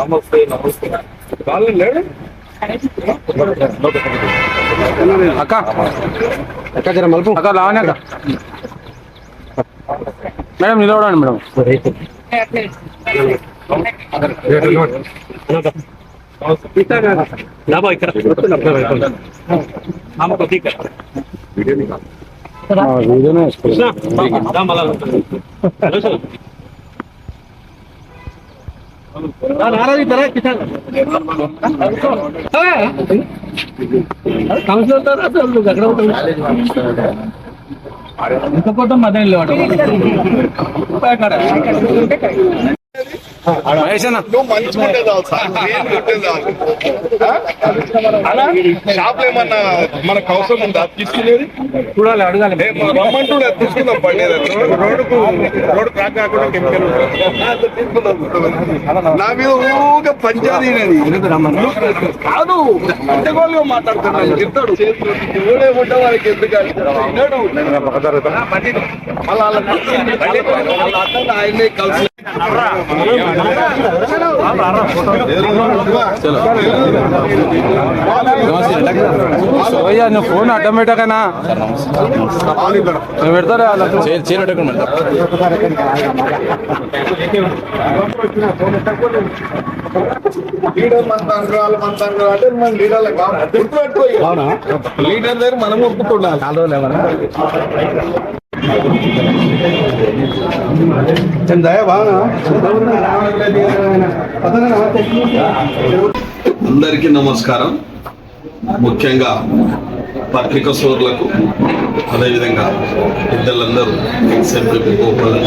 నమస్తే నమస్తే అక్క. అక్క జర మలుపు. అక్క లావనే అక్క. మేడం నిలవడండి మేడం. వీడియోనే మహేష్ అన్న నువ్వు మంచిగా ఉంటే చాలు షాప్ ఏమన్నా మనకు అవసరం ఉందా? తీసుకునేది? చూడాలి అడగాలి. రమ్మంటుండే తీసుకుందాం రోడ్డుకు రోడ్డు క్రాక్ కాకుండా కెమికల్ తీసుకుందాం నా మీద ఊగా పంచాది కాదు ఇంతగోలుగా మాట్లాడుతున్నాను చెప్తాడు ఎవడే ఉంటే వారికి ఎందుకు విన్నాడు అలా అలా వాళ్ళ అతను ఆయనే కలిసి అయ్యా నువ్వు ఫోన్ అడ్డం పెట్టకనా నువ్వు పెడతారా? లీడర్ మన తండ్రి వాళ్ళ మన తండ్రి అంటే మన లీడర్లకు కావాలి. గుర్తుపెట్టుకో. ఇక. లీడర్ దగ్గర మనం ఒప్పుకుండాలి అందరికీ నమస్కారం. ముఖ్యంగా పత్రిక సోర్లకు అదేవిధంగా పెద్దలందరూ ఎక్స్ఎంపీ గోపాల్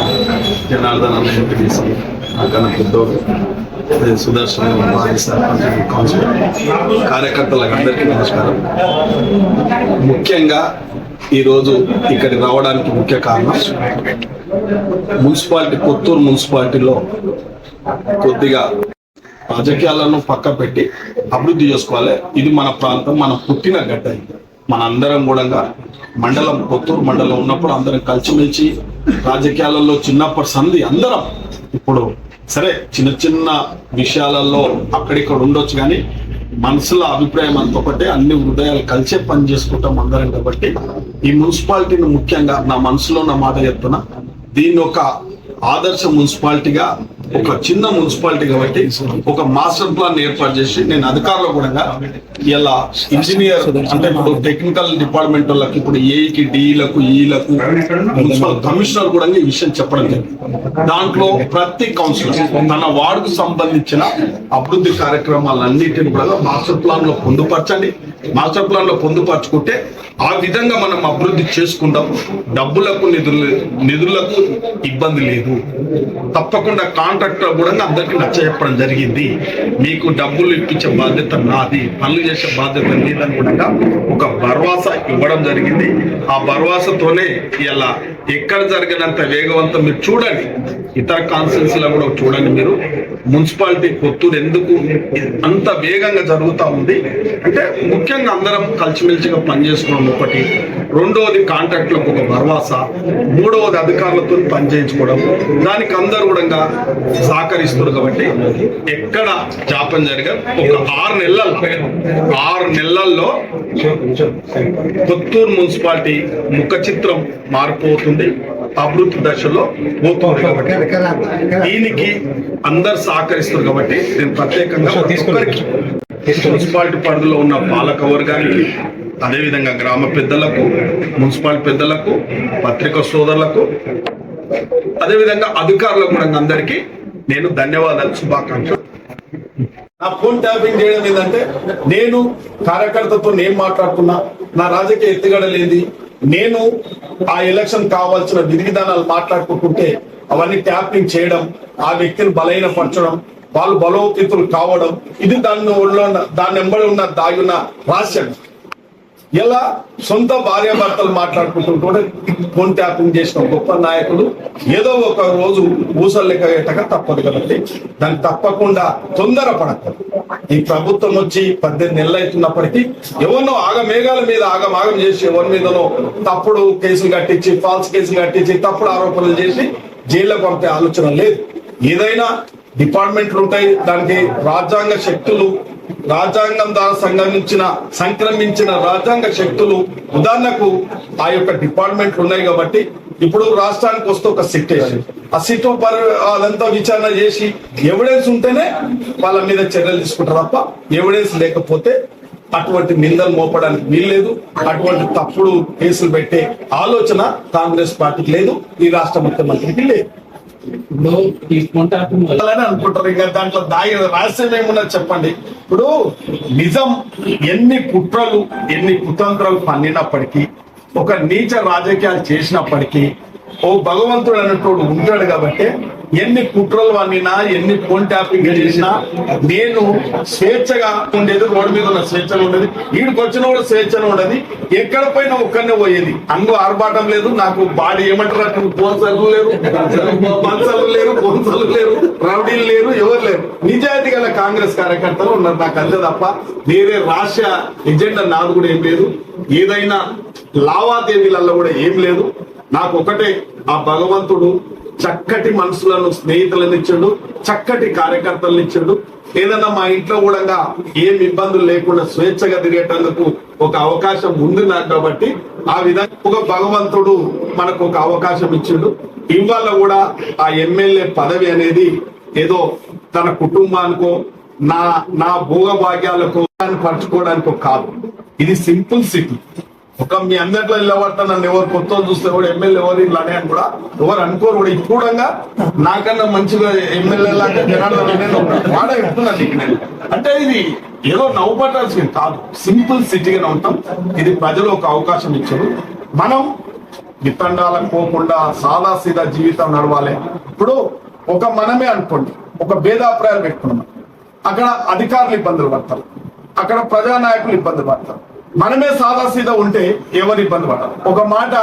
జనార్దన్ అన్న ఎంపీటీసీ అక్కడ పెద్దోడు సుదర్శన్ మాజీ సర్పంచ్ కౌన్సిలర్ కార్యకర్తలకు అందరికీ నమస్కారం. ముఖ్యంగా ఈరోజు ఇక్కడికి రావడానికి ముఖ్య కారణం మున్సిపాలిటీ కొత్తూరు మున్సిపాలిటీలో కొద్దిగా రాజకీయాలను పక్క పెట్టి అభివృద్ధి చేసుకోవాలి. ఇది మన ప్రాంతం మన పుట్టిన గడ్డ మన అందరం కూడా మండలం కొత్తూరు మండలం ఉన్నప్పుడు అందరం కలిసిమెలిసి రాజకీయాలలో చిన్నప్పటి సంధి అందరం ఇప్పుడు సరే చిన్న చిన్న విషయాలలో అక్కడిక్కడ ఉండొచ్చు కానీ మనసులో అభిప్రాయం అంత ఒకటే అన్ని హృదయాలు కలిసే పని చేసుకుంటాం అందరం కాబట్టి ఈ మున్సిపాలిటీని ముఖ్యంగా నా మనసులో నా మాట చెప్తున్నా. దీన్ని ఒక ఆదర్శ మున్సిపాలిటీగా ఒక చిన్న మున్సిపాలిటీ కాబట్టి ఒక మాస్టర్ ప్లాన్ ఏర్పాటు చేసి నేను అధికారులు కూడా ఇలా ఇంజనీర్ అంటే ఇప్పుడు టెక్నికల్ డిపార్ట్మెంట్ వాళ్ళకి ఇప్పుడు ఏకి డిఈలకు ఈలకు మున్సిపల్ కమిషనర్ కూడా ఈ విషయం చెప్పడం జరిగింది. దాంట్లో ప్రతి కౌన్సిలర్ తన వార్డుకు సంబంధించిన అభివృద్ధి కార్యక్రమాలన్నిటిని కూడా మాస్టర్ ప్లాన్లో పొందుపరచండి. మాస్టర్ ప్లాన్లో పొందుపరచుకుంటే ఆ విధంగా మనం అభివృద్ధి చేసుకుందాం. డబ్బులకు నిధులు నిధులకు ఇబ్బంది లేదు. తప్పకుండా కాంట్రాక్టర్ కూడా అందరికీ నచ్చ చెప్పడం జరిగింది. మీకు డబ్బులు ఇప్పించే బాధ్యత నాది. పనులు చేసే బాధ్యత లేదని కూడా ఒక భరోసా ఇవ్వడం జరిగింది. ఆ భరోసాతోనే ఇలా ఎక్కడ జరిగినంత వేగవంతం మీరు చూడండి. ఇతర కాన్సెన్స్లో కూడా చూడండి మీరు. మున్సిపాలిటీ కొత్తూరు ఎందుకు అంత వేగంగా జరుగుతా ఉంది? అంటే ముఖ్యంగా అందరం కలిసిమెలిసిగా పనిచేసుకోవడం ఒకటి. రెండవది కాంట్రాక్ట్లకు ఒక భరోసా. మూడవది అధికారులతో పని చేయించుకోవడం దానికి అందరూ కూడా సహకరిస్తారు కాబట్టి ఎక్కడ జాపం జరగ ఒక ఆరు నెలల్లో ఆరు నెలల్లో కొత్తూరు మున్సిపాలిటీ ముఖ చిత్రం మారిపోతుంది. అభివృద్ధి దశలో పోతుంది కాబట్టి దీనికి అందరు సహకరిస్తారు కాబట్టి నేను ప్రత్యేకంగా ఒక్కొక్కరికి మున్సిపాలిటీ పరిధిలో ఉన్న పాలక వర్గానికి అదేవిధంగా గ్రామ పెద్దలకు మున్సిపాలిటీ పెద్దలకు పత్రికా సోదరులకు అదేవిధంగా అధికారులకు కూడా అందరికీ నేను ధన్యవాదాలు శుభాకాంక్షలు. నా ఫోన్ ట్యాపింగ్ చేయడం ఏంటంటే నేను కార్యకర్తతో నేను మాట్లాడుతున్నా నా రాజకీయ ఎత్తుగడ లేది నేను ఆ ఎలక్షన్ కావాల్సిన విధి విధానాలు మాట్లాడుకుంటుంటే అవన్నీ ట్యాపింగ్ చేయడం ఆ వ్యక్తిని బలహీనపరచడం వాళ్ళు బలోపేతులు కావడం ఇది దాని ఒళ్ళో ఉన్న- దాని వెంబడి ఉన్న దాగి ఉన్న రహస్యం. ఇలా సొంత భార్యాభర్తలు మాట్లాడుకుంటుంటే ఫోన్ ట్యాపింగ్ చేసిన గొప్ప నాయకుడు ఏదో ఒక రోజు ఊసలు లెక్క పెట్టక తప్పదు కదండి. దాన్ని తప్పకుండా తొందరపడక ఈ ప్రభుత్వం వచ్చి పద్దెనిమిది నెలలు అవుతున్నప్పటికీ ఎవరినో ఆగమేఘాల మీద ఆగమాగం చేసి ఎవరి మీదనో తప్పుడు కేసులు కట్టించి ఫాల్స్ కేసులు కట్టించి తప్పుడు ఆరోపణలు చేసి జైల్లో పంపే ఆలోచన లేదు. ఏదైనా డిపార్ట్మెంట్లు ఉంటాయి. దానికి రాజ్యాంగ శక్తులు రాజ్యాంగం ద్వారా సంక్రమించిన సంక్రమించిన రాజ్యాంగ శక్తులు ఉదాహరణకు ఆ యొక్క డిపార్ట్మెంట్లు ఉన్నాయి కాబట్టి ఇప్పుడు రాష్ట్రానికి వస్తే ఒక సిట్ వేసి ఆ సిట్ పరి అదంతా విచారణ చేసి ఎవిడెన్స్ ఉంటేనే వాళ్ళ మీద చర్యలు తీసుకుంటారు తప్ప ఎవిడెన్స్ లేకపోతే అటువంటి నిందలు మోపడానికి వీల్లేదు. అటువంటి తప్పుడు కేసులు పెట్టే ఆలోచన కాంగ్రెస్ పార్టీకి లేదు. ఈ రాష్ట్ర ముఖ్యమంత్రికి లేదు. ఇప్పుడు అనుకుంటారు. ఇంకా దాంట్లో దాగి రహస్యం ఏమున్నది చెప్పండి. ఇప్పుడు నిజం ఎన్ని కుట్రలు ఎన్ని కుతంత్రాలు పన్నినప్పటికీ ఒక నీచ రాజకీయాలు చేసినప్పటికీ ఓ భగవంతుడు అన్నట్టు ఉంటాడు కాబట్టి ఎన్ని కుట్రలు వండినా ఎన్ని ఫోన్ ట్యాపింగ్ చేసినా నేను స్వేచ్ఛగా ఉండేది రోడ్డు మీద ఉన్న స్వేచ్ఛగా ఉండేది వీడికి వచ్చిన కూడా స్వేచ్ఛగా ఉండేది ఎక్కడ పైన ఒక్కనే పోయేది. అంగు ఆర్భాటం లేదు నాకు బాడీ ఏమంటారు అక్కడ? పోన్సర్లు లేరు పంచలు లేరు పోన్సలు లేరు రౌడీలు లేరు ఎవరు లేరు. నిజాయితీ గల కాంగ్రెస్ కార్యకర్తలు ఉన్నారు నాకు అంతే తప్ప వేరే రాష్ట్ర ఎజెండా నాది కూడా ఏం లేదు. ఏదైనా లావాదేవీలలో కూడా ఏం లేదు. నాకు ఒకటే ఆ భగవంతుడు చక్కటి మనుషులను స్నేహితులను ఇచ్చాడు చక్కటి కార్యకర్తలను ఇచ్చాడు. ఏదన్నా మా ఇంట్లో కూడా ఏం ఇబ్బందులు లేకుండా స్వేచ్ఛగా తిరిగేటందుకు ఒక అవకాశం ఉంది నాకు కాబట్టి ఆ విధంగా ఒక భగవంతుడు మనకు ఒక అవకాశం ఇచ్చిండు. ఇవాళ కూడా ఆ ఎమ్మెల్యే పదవి అనేది ఏదో తన కుటుంబానికో నా నా భోగభాగ్యాలకు పరచుకోవడానికో కాదు. ఇది సింపుల్ సిటీ. ఒక మీ అందరిలో నిలబడతా నన్ను ఎవరు కొత్త చూస్తే కూడా ఎమ్మెల్యే ఎవరు ఇలానే అని కూడా ఎవరు అనుకోరు కూడా. ఇప్పుడంగా నాకన్నా మంచిగా ఎమ్మెల్యే లాగా జనార్దన్ నేను వాడ చెప్తున్నాను నీకు నేను. అంటే ఇది ఏదో నవ్వుపట్టాల్సింది కాదు. సింపుల్ సిటీగానే ఉంటాం. ఇది ప్రజలు ఒక అవకాశం ఇచ్చారు. మనం వితండాలకు పోకుండా సాదా సీదా జీవితం నడవాలి. ఇప్పుడు ఒక మనమే అనుకోండి. ఒక భేదాభిప్రాయాలు పెట్టుకున్నాం. అక్కడ అధికారులు ఇబ్బందులు పడతారు. అక్కడ ప్రజానాయకులు ఇబ్బంది పడతారు. మనమే సాదా సీదా ఉంటే ఎవరు ఇబ్బంది పడరు. ఒక మాట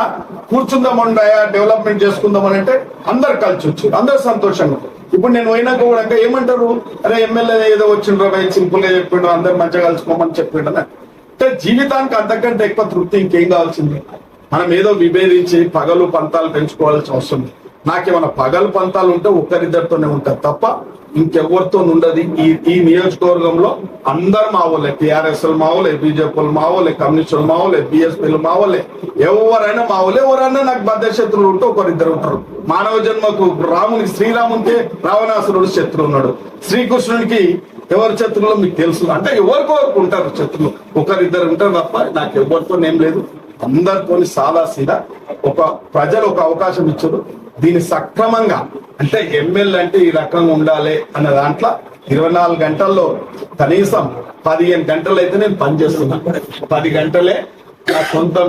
కూర్చుందామండాయా డెవలప్మెంట్ చేసుకుందాం అని అంటే అందరు కలిసి వచ్చు అందరు సంతోషంగా ఇప్పుడు నేను పోయినాక కూడా ఏమంటారు? అరే ఎమ్మెల్యే ఏదో వచ్చిండ్రు సింపుల్గా చెప్పిండు అందరు మంచిగా కలుసుకోమని చెప్పిండు అంటే జీవితానికి అంతకంటే ఎక్కువ తృప్తి ఇంకేం కావాల్సింది? మనం ఏదో విభేదించి పగలు పంతాలు పెంచుకోవాల్సిన అవసరం నాకేమైనా పగలు పంతాలు ఉంటే ఒక్కరిద్దరితోనే ఉంటారు తప్ప ఇంకెవరితో ఉండదు. ఈ ఈ నియోజకవర్గంలో అందరు మావోలే వాళ్ళే. మావోలే మా వాళ్ళే బీజేపీ మా కమ్యూనిస్టులు మావోలే వాళ్ళే బిఎస్పీలు ఎవరైనా మావోలే ఎవరైనా నాకు బద్ధశత్రులు ఉంటే ఒకరిద్దరు ఉంటారు. మానవ జన్మకు రామునికి శ్రీరామునికి రావణాసురుడు శత్రువు ఉన్నాడు శ్రీకృష్ణునికి ఎవరి శత్రువులో మీకు తెలుసు? అంటే ఎవరికొరకు ఉంటారు శత్రులు ఒకరిద్దరు ఉంటారు తప్ప నాకు ఎవరితో ఏం లేదు. అందరితోని సాదా సీదా ఒక ప్రజలు ఒక అవకాశం ఇచ్చారు. దీన్ని సక్రమంగా అంటే ఎమ్మెల్యే అంటే ఈ రకంగా ఉండాలి అన్న దాంట్లో ఇరవై నాలుగు గంటల్లో కనీసం పదిహేను గంటలు అయితే నేను పనిచేస్తున్నా. పది గంటలే నా సొంతం